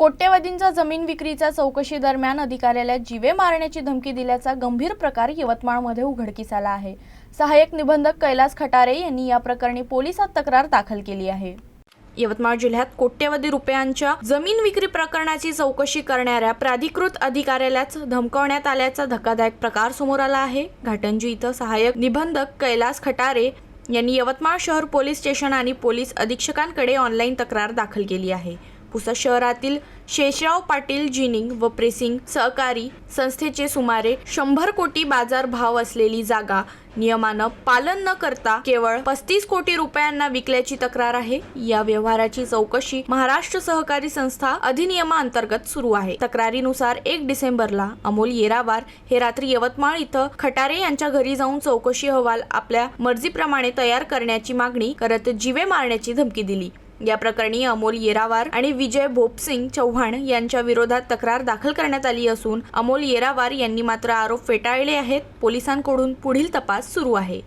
कोट्यवधींचा जमीन विक्रीच्या चौकशी दरम्यान अधिकाऱ्याला जीवे मारण्याची धमकी दिल्याचा गंभीर प्रकार यवतमाळमध्ये उघडकीस आला आहे. सहाय्यक निबंधक कैलास खटारे यांनी या प्रकरणी पोलिसात तक्रार दाखल केली आहे. यवतमाळ जिल्ह्यात कोट्यवधी रुपयांच्या जमीन विक्री प्रकरणाची चौकशी करणाऱ्या प्राधिकृत अधिकाऱ्यालाच धमकवण्यात आल्याचा धक्कादायक प्रकार समोर आला आहे. घाटंजी इथं सहाय्यक निबंधक कैलास खटारे यांनी यवतमाळ शहर पोलीस स्टेशन आणि पोलीस अधीक्षकांकडे ऑनलाईन तक्रार दाखल केली आहे. पुसद शहरातील शेषराव पाटील जिनिंग व प्रेसिंग सहकारी संस्थेचे सुमारे शंभर कोटी बाजार भाव असलेली जागा नियमानं पालन न करता केवळ पस्तीस कोटी रुपयांना विकल्याची तक्रार आहे. या व्यवहाराची चौकशी महाराष्ट्र सहकारी संस्था अधिनियमाअंतर्गत सुरू आहे. तक्रारीनुसार एक डिसेंबरला अमोल येरावार हे रात्री यवतमाळ इथं खटारे यांच्या घरी जाऊन चौकशी अहवाल आपल्या मर्जीप्रमाणे तयार करण्याची मागणी करत जीवे मारण्याची धमकी दिली. या प्रकरणी अमोल येरावार आणि विजय भोपसिंग चव्हाण यांच्या विरोधात तक्रार दाखल करण्यात आली असून अमोल येरावार यांनी मात्र आरोप फेटाळले आहेत. पोलिसांकडून पुढील तपास सुरू आहे.